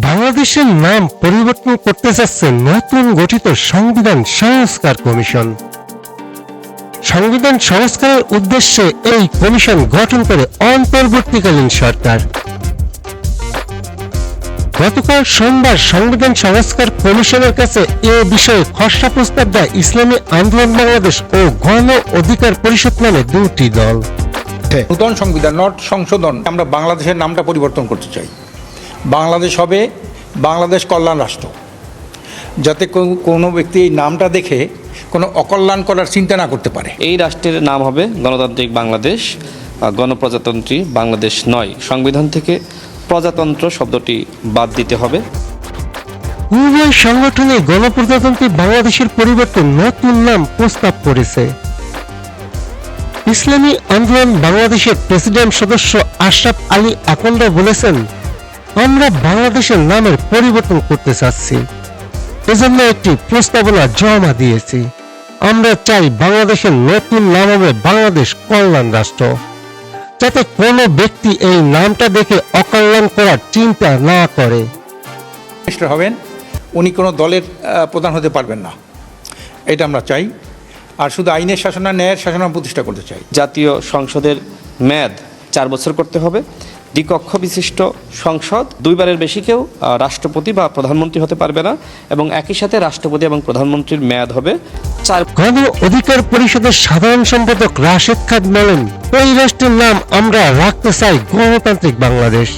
বাংলাদেশের নাম পরিবর্তন করতে যাচ্ছে নতুন গঠিত সংবিধান সংস্কার কমিশন। সংবিধান সংস্কারের উদ্দেশ্যে এই কমিশন গঠন করে অন্তর্বর্তীকালীন সরকার। গতকাল সোমবার সংবিধান সংস্কার কমিশনের কাছে এ বিষয়ে খসড়া প্রস্তাব দেয় ইসলামী আন্দোলন বাংলাদেশ ও গণ অধিকার পরিষদ নামে দুটি দল। নূতন সংবিধান নট সংশোধন, আমরা বাংলাদেশের নামটা পরিবর্তন করতে চাই। বাংলাদেশ হবে বাংলাদেশ কল্যাণ রাষ্ট্র। যাতে কোনো ব্যক্তি এই নামটা দেখে কোনো অকল্যাণ করার চিন্তা না করতে পারে। এই রাষ্ট্রের নাম হবে গণতান্ত্রিক বাংলাদেশ গণপ্রজাতন্ত্রী বাংলাদেশ নয়। সংবিধান থেকে প্রজাতন্ত্র শব্দটি বাদ দিতে হবে। উভয় সংগঠনে গণপ্রজাতন্ত্রী বাংলাদেশের পরিবর্তে নতুন নাম প্রস্তাব করেছে। ইসলামী আন্দোলন বাংলাদেশের প্রেসিডেন্ট সদস্য আশরাফ আলী আকন্দ বলেছেন আমরা বাংলাদেশের নামের পরিবর্তন করতে চাচ্ছি। এজন্য একটি প্রস্তাবনা জমা দিয়েছি। আমরা চাই বাংলাদেশের নতুন নাম হবে বাংলাদেশ কল্যাণ রাষ্ট্র। যাতে কোনো ব্যক্তি এই নামটা দেখে অকল্যাণ করার চিন্তা না করে। হবেন উনি কোনো দলের প্রধান হতে পারবেন না। এটা আমরা চাই। আর শুধু আইনের শাসন আর ন্যায়ের শাসন প্রতিষ্ঠা করতে চাই। জাতীয় সংসদের মেয়াদ চার বছর করতে হবে। দ্বিকক্ষ বিশিষ্ট সংসদ, দুইবারের বেশি কেউ রাষ্ট্রপতি বা প্রধানমন্ত্রী হতে পারবে না, এবং একই সাথে রাষ্ট্রপতি এবং প্রধানমন্ত্রীর মেয়াদ হবে চার গণ অধিকার পরিষদের সাধারণ সম্পাদক রাশেদ খান বলেন ওই রাষ্ট্রের নাম আমরা রাখতে চাই গণতান্ত্রিক বাংলাদেশ।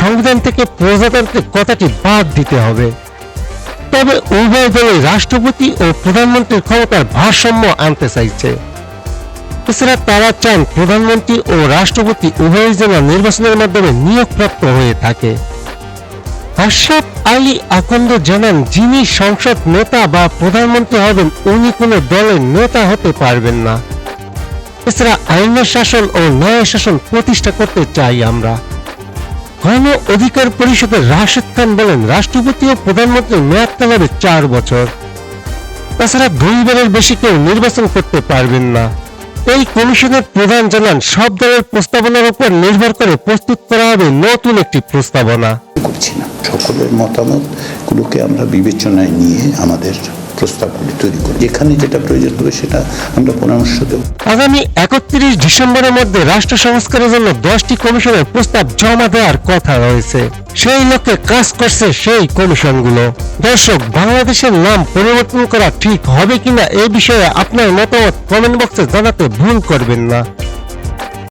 সংবিধান থেকে প্রজাতান্ত্রিক কথাটি বাদ দিতে হবে। তবে উভয় দলই রাষ্ট্রপতি ও প্রধানমন্ত্রীর ক্ষমতার ভারসাম্য আনতে চাইছে। এছাড়া তারা চান প্রধানমন্ত্রী ও রাষ্ট্রপতি উভয়ই যেন নির্বাচনের মাধ্যমে নিয়োগপ্রাপ্ত হয়ে থাকে। আশরাফ আলী আকন্দ জানান, যিনি সংসদ নেতা বা প্রধানমন্ত্রী হবেন, উনি কোনো দলের নেতা হতে পারবেন না। এছাড়া আইনের শাসন ও ন্যায় শাসন প্রতিষ্ঠা করতে চাই আমরা। গণ অধিকার পরিষদের রাশেদ খান বলেন, রাষ্ট্রপতি ও প্রধানমন্ত্রীর মেয়াদকাল হবে চার বছর। তাছাড়া দুইবারের বেশি কেউ নির্বাচন করতে পারবেন না। এই কমিশনের প্রধান জানান, সব দলের প্রস্তাবনার উপর নির্ভর করে প্রস্তুত করা হবে নতুন একটি প্রস্তাবনা। করছি না। সকলের মতামতগুলোকে আমরা বিবেচনায় নিয়ে আমাদের প্রস্তাবগুলি তৈরি করি। যেখানে যেটা প্রয়োজন হবে সেটা আমরা পরামর্শ দেব। আগামী একত্রিশ ডিসেম্বরের মধ্যে রাষ্ট্র সংস্কারের জন্য দশটি কমিশনের প্রস্তাব জমা দেওয়ার কথা রয়েছে। সেই লক্ষ্যে কাজ করছে সেই কমিশনগুলো। দর্শক, বাংলাদেশের নাম পরিবর্তন করা ঠিক হবে কিনা এই বিষয়ে আপনার মতামত কমেন্ট বক্সে জানাতে ভুল করবেন না।